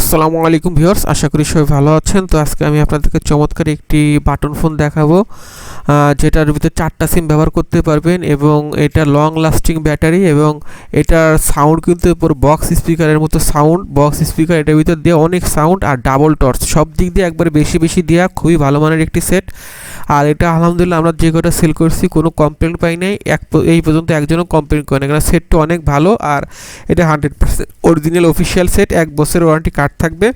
আসসালামু আলাইকুম ভিউয়ার্স, আশা করি সবাই ভালো আছেন। তো আজকে আমি আপনাদেরকে চমৎকার একটি বাটন ফোন দেখাবো যেটার ভিতরে চারটা সিম ব্যবহার করতে পারবেন এবং এটা লং লাস্টিং ব্যাটারি এবং এটার সাউন্ড কিন্তু পুরো বক্স স্পিকারের মতো সাউন্ড বক্স স্পিকার এটার ভিতর দিয়ে অনেক সাউন্ড আর ডাবল টর্চ সব দিক দিয়ে একবারে বেশি বেশি দেওয়া খুবই ভালো মানের একটি সেট আর এটা আলহামদুলিল্লাহ আমরা যে কটা সেল করছি, কোনো কমপ্লেন পাই নাই। এক এই পর্যন্ত একজনও কমপ্লেন করে না কারণ সেটটা অনেক ভালো আর এটা hundred percent original official set এক বছরের ওয়ারেন্টি কার্ড থাকবে।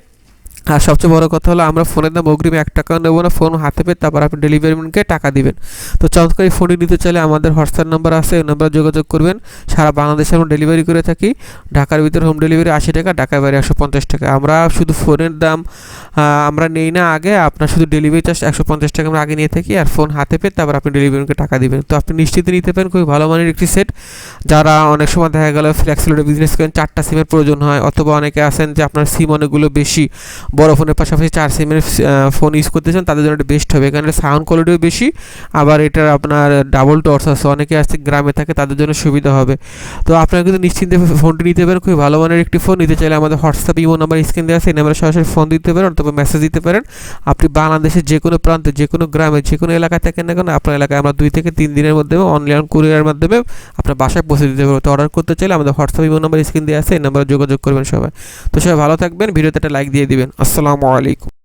আর সবচেয়ে বড় কথা হলো, আমরা ফোনের দাম অগ্রিম এক টাকা নেব না ফোন হাতে পেয়ে তারপর আপনি ডেলিভারি ম্যানকে টাকা দিবেন। তো চমৎকার ফোনটি নিতে চাইলে আমাদের হোয়াটসঅ্যাপ নাম্বার আছে ওই নাম্বারে যোগাযোগ করবেন। সারা বাংলাদেশে আমরা ডেলিভারি করে থাকি। ঢাকার ভিতরে হোম ডেলিভারি আশি টাকা, ঢাকার বাইরে একশো পঞ্চাশ টাকা। আমরা শুধু ফোনের দাম আমরা নেই না আগে, আপনার শুধু ডেলিভারি চার্জ একশো পঞ্চাশ টাকা আমরা আগে নিয়ে থাকি আর ফোন হাতে পেয়ে তারপর আপনি ডেলিভারিকে টাকা দিবেন। তো আপনি নিশ্চিন্তে নিতে পারেন, খুবই ভালো মানের একটি সেট যারা অনেক সময় দেখা গেল ফ্লেক্সিলোডে বিজনেস করেন, চারটা সিমের প্রয়োজন হয়। অথবা অনেকে আছেন যে আপনার সিম অনেকগুলো বেশি। বড় ফোনের পাশাপাশি চার সিমের ফোন ইউজ করতে চান, তাদের জন্য এটা বেস্ট হবে। এখানে সাউন্ড কোয়ালিটিও বেশি, আবার এটার আপনার ডাবল টর্চ আছে। অনেকে আছে, গ্রামে থাকে, তাদের জন্য সুবিধা হবে। তো আপনারা কিন্তু নিশ্চিন্তে ফোনটি নিতে পারেন, খুবই ভালো মানের একটি ফোন নিতে চাইলে আমাদের হোয়াটসঅ্যাপ ইমো নাম্বার স্ক্রিন দেওয়া আছে, এই নাম্বারে সরাসরি ফোন দিতে পারেন, অথবা মেসেজ দিতে পারেন। আপনি বাংলাদেশের যে কোনো প্রান্তে, যে কোনো গ্রামে, যে কোনো এলাকায় থাকেন না কেন, আপনার এলাকায় আমরা দুই থেকে তিন দিনের মধ্যে অনলাইন কুরিয়ারের মাধ্যমে আপনার বাসায় পৌঁছে দিতে পারব। তো অর্ডার করতে চাইলে আমাদের হোয়াটসঅ্যাপ ইমো নাম্বার স্ক্রিন দেওয়া আছে, এই নাম্বারে যোগাযোগ করবেন সবাই। তো সবাই ভালো থাকবেন, ভিডিওতে একটা লাইক দিয়ে দিবেন। আসসালামু আলাইকুম